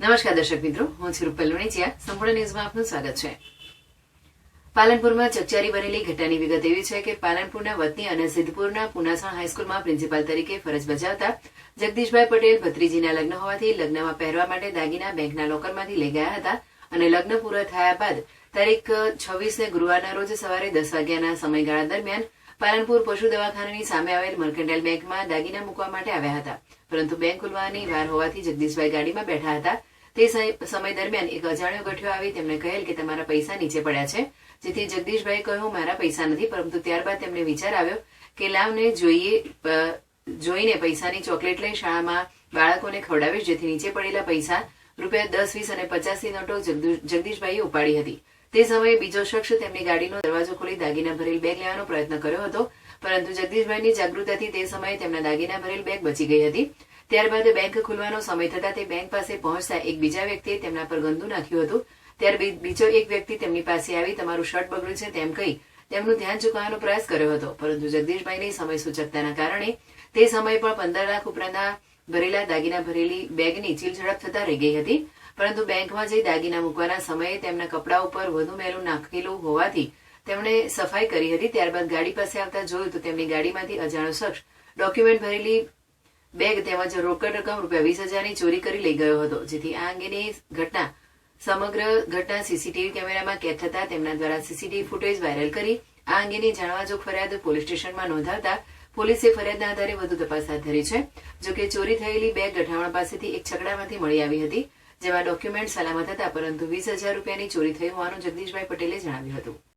નમસ્કાર દર્શક મિત્રો, હું છું રૂપલ લુણીચિયા. સંપૂર્ણ ન્યૂઝમાં આપનું સ્વાગત છે. પાલનપુરમાં ચકચારી બનેલી ઘટનાની વિગત એવી છે કે પાલનપુરના વતની અને સિદ્ધપુરના પુનાસણ હાઈસ્કૂલમાં પ્રિન્સિપાલ તરીકે ફરજ બજાવતા જગદીશભાઈ પટેલ ભત્રીજીના લગ્ન હોવાથી લગ્નમાં પહેરવા માટે દાગીના બેંકના લોકરમાંથી લઈ ગયા હતા અને લગ્ન પૂરા થયા બાદ તારીખ છવ્વીસને ગુરુવારના રોજ સવારે દસ વાગ્યાના સમયગાળા દરમિયાન પાલનપુર પશુ દવાખાનાની સામે આવેલ મર્કન્ટાઇલ બેંકમાં દાગીના મૂકવા માટે આવ્યા હતા. પરંતુ બેંક ખુલવાની વાર હોવાથી જગદીશભાઈ ગાડીમાં બેઠા હતા. તે સમય દરમિયાન એક અજાણ્યો ગઠિયો આવી તેમણે કહેલ કે તમારા પૈસા નીચે પડ્યા છે. જેથી જગદીશભાઈ કહ્યું, મારા પૈસા નથી. પરંતુ ત્યારબાદ તેમને વિચાર આવ્યો કે લાવને જોઈએ જોઈને પૈસાની ચોકલેટ લઈ શાળામાં બાળકોને ખવડાવીશ, જેથી નીચે પડેલા પૈસા રૂપિયા દસ, વીસ અને પચાસની નોટો જગદુ- જગદીશભાઈએ ઉપાડી હતી. તે સમયે બીજો શખ્સ તેમની ગાડીનો દરવાજો ખોલી દાગીના ભરેલ બેગ લેવાનો પ્રયત્ન કર્યો હતો, પરંતુ જગદીશભાઈની જાગૃતતાથી તે સમયે તેમના દાગીના ભરેલ બેગ બચી ગઈ હતી. ત્યારબાદ બેંક ખુલવાનો સમય થતા તે બેંક પાસે પહોંચતા એક બીજા વ્યક્તિએ તેમના પર ગંદુ નાખ્યું હતું. ત્યાર બીજો એક વ્યક્તિ તેમની પાસે આવી તમારું શર્ટ બગડ્યું છે તેમ કહી તેમનું ધ્યાન ચૂકવવાનો પ્રયાસ કર્યો હતો, પરંતુ જગદીશભાઈની સમય સૂચકતાના કારણે તે સમયે પણ પંદર લાખ ઉપરાંતના ભરેલા દાગીના ભરેલી બેગની ચીલઝડપ થતા રહી ગઈ હતી. પરંતુ બેંકમાં જઈ દાગીના મૂકવાના સમયે તેમના કપડા ઉપર વધુ મેલું નાખેલું હોવાથી તેમણે સફાઈ કરી હતી. ત્યારબાદ ગાડી પાસે આવતા જોયું તો તેમની ગાડીમાંથી અજાણ્યો શખ્સ ડોક્યુમેન્ટ ભરેલી બેગ તેમજ રોકડ રકમ રૂપિયા વીસ હજારની ચોરી કરી લઈ ગયો હતો. જેથી આ અંગેની ઘટના સમગ્ર ઘટના સીસીટીવી કેમેરામાં કેદ થતા તેમના દ્વારા સીસીટીવી ફૂટેજ વાયરલ કરી આ અંગેની જાણવા જોગ ફરિયાદ પોલીસ સ્ટેશનમાં નોંધાવતા પોલીસે ફરિયાદના આધારે વધુ તપાસ હાથ ધરી છે. જોકે ચોરી થયેલી બેગ ગઠામણ પાસેથી એક છકડામાંથી મળી આવી હતી. જેમાં ડોક્યુમેન્ટ સલામત હતા, પરંતુ વીસ હજાર રૂપિયાની ચોરી થઈ હોવાનું જગદીશભાઈ પટેલે જણાવ્યું હતું.